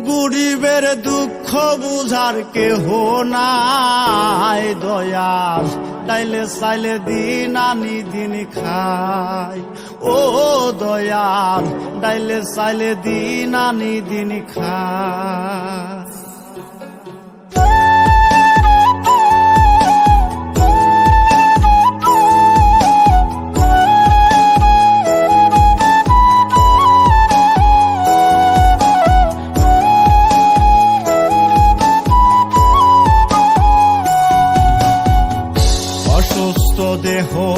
গরিবের দুঃখ বুঝার কেহ নাই। দয়াল তাইলে চাইলে দিন আনি, দিন খাই। ও দয়াল তাইলে চাইলে দিন আনি, দিন খাই।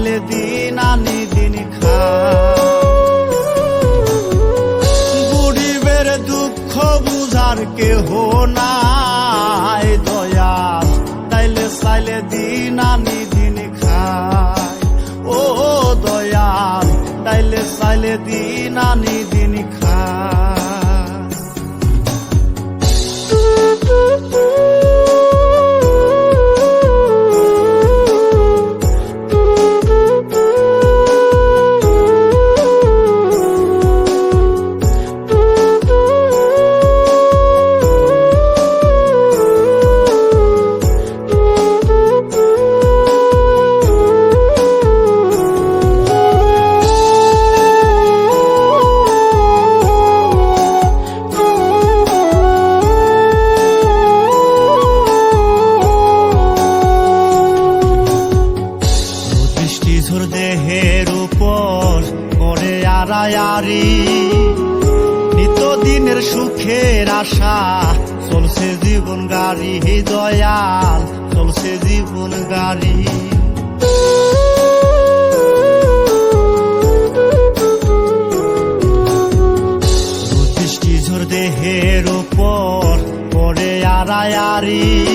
চাইলে চাইলে সুখের আশা। চলছে জীবন গাড়ি দয়াল, চলছে জীবন গাড়ি। দেহের উপর করে আড়ায়ারি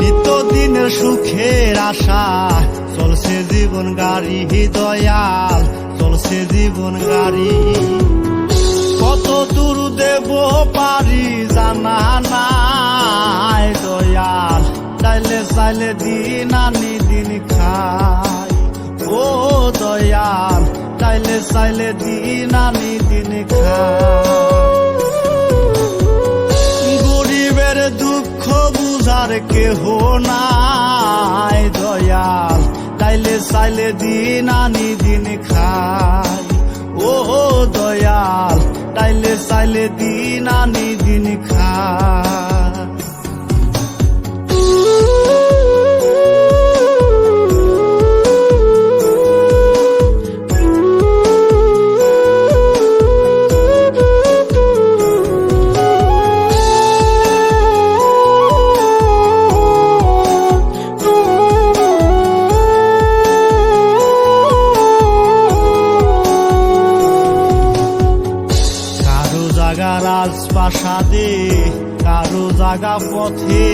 নিত্যদিনের সুখের আশা। চলছে জীবন গাড়ি দয়াল, চলছে জীবন গাড়ি। কত দূর দেব পারি জানা নাই দয়াল। চাইলে চাইলে দিন আনি দিন খাই। ও দয়াল, চাইলে চাইলে দিন আনি দিন খাই। গরিবের দুঃখ বুঝার কেহ নাই দয়াল। তাইলে চাইলে দিন আনি দিন খাই। চাইলে দিন আনি দিন খাই। রাজপ্রাসাদে, কারও জাগা পথে।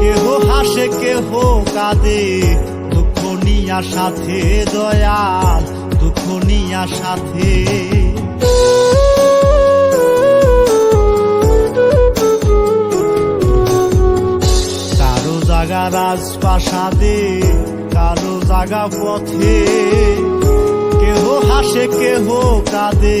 কেহ হাসে, কেহ কাঁদে, দুঃখ নিয়া সাথে দয়াল, দুঃখ নিয়া সাথে। কারও জাগা রাজপ্রাসাদে, কারও জাগা পথে। কেহ হাসে, কেহ কাঁদে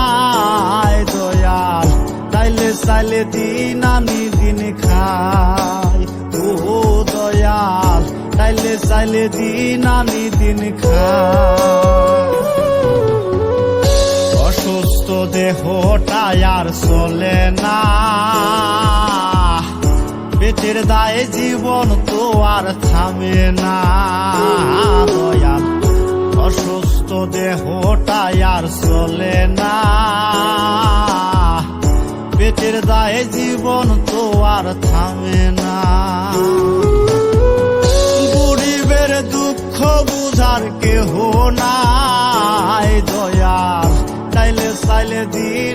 তাইলে চাইলে দিন আনি দিন খাই ও দয়াল তাইলে চাইলে দিন আনি দিন খাই দেহটা আর চলে না পেটের দায়ে জীবন তো আর থামে না দয়াল অসুস্থ দেহটা আর চলে না পেটের দায়ে জীবন তো আর থামে না। গরিবের দুঃখ বুঝার কেহ নাই। দয়াল চাইলে চাইলে দিয়ে